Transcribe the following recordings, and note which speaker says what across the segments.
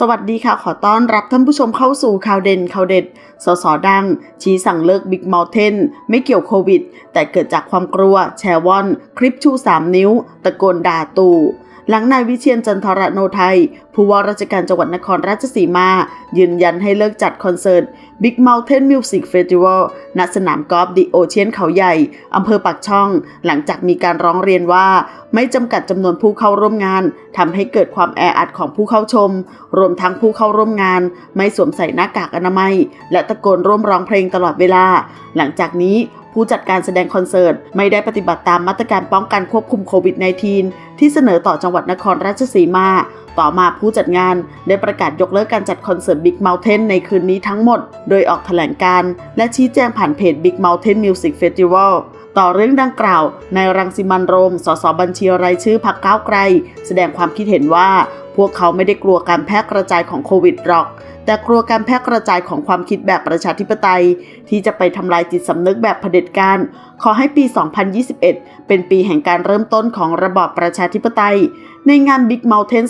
Speaker 1: สวัสดีค่ะ ขอต้อนรับท่านผู้ชมเข้าสู่ข่าวเด่นข่าวเด็ด สสดัง ชี้สั่งเลิกบิ๊กเม t เทนไม่เกี่ยวโควิด แต่เกิดจากความกลัว แชร์วอน คลิปชู 3 นิ้ว ตะโกนด่าตู่หลังนายวิเชียนจันทรโนไทย ผู้ว่าราชการจังหวัดนครราชสีมา ยืนยันให้เลิกจัดคอนเสิร์ต Big Mountain Music Festival ณสนามกอล์ฟดิโอเชียนเขาใหญ่ อำเภอปากช่อง หลังจากมีการร้องเรียนว่า ไม่จำกัดจำนวนผู้เข้าร่วมงานทำให้เกิดความแออัดของผู้เข้าชม รวมทั้งผู้เข้าร่วมงาน ไม่สวมใส่หน้ากากอนามัย และตะโกนร่วมร้องเพลงตลอดเวลา หลังจากนี้ผู้จัดการแสดงคอนเสิร์ต ไม่ได้ปฏิบัติตามมาตรการป้องกันควบคุมโควิด -19 ที่เสนอต่อจังหวัดนครราชสีมา ต่อมาผู้จัดงานได้ประกาศยกเลิกการจัดคอนเสิร์ต Big Mountain ในคืนนี้ทั้งหมด โดยออกแถลงการ และชี้แจงผ่านเพจ Big Mountain Music Festival ต่อเรื่องดังกล่าวนายรังสิมันโรม สสบัญชีรายชื่อพักก้าวไกล แสดงความคิดเห็นว่า พวกเขาไม่ได้กลัวการแพร่กระจายของโควิดหรอกแต่กลัวการแพร่กระจายของความคิดแบบประชาธิปไตย ที่จะไปทำลายจิตสำนึกแบบเผด็จการ ขอให้ปี 2021 เป็นปีแห่งการเริ่มต้นของระบอบประชาธิปไตย ในงาน Big Mountain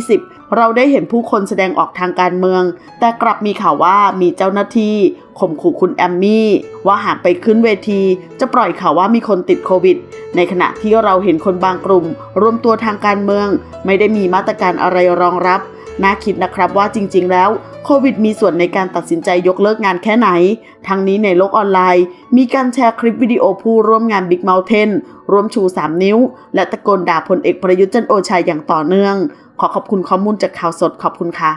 Speaker 1: 2020 เราได้เห็นผู้คนแสดงออกทางการเมือง แต่กลับมีข่าวว่ามีเจ้าหน้าที่ข่มขู่คุณแอมมี่ ว่าหากไปขึ้นเวที จะปล่อยข่าวว่ามีคนติดโควิด ในขณะที่เราเห็นคนบางกลุ่ม รวมตัวทางการเมือง ไม่ได้มีมาตรการอะไรรองรับ น่าคิดนะครับว่าจริง ๆ แล้วโควิดมีส่วนในการตัดสินใจยกเลิกงานแค่ไหน ทั้งนี้ในโลกออนไลน์ มีการแชร์คลิปวิดีโอผู้ร่วมงาน Big Mountain ร่วมชู 3 นิ้ว และตะโกนด่าพลเอกประยุทธ์จันโอชาอย่างต่อเนื่อง ขอขอบคุณข้อมูลจากข่าวสดขอบคุณค่ะ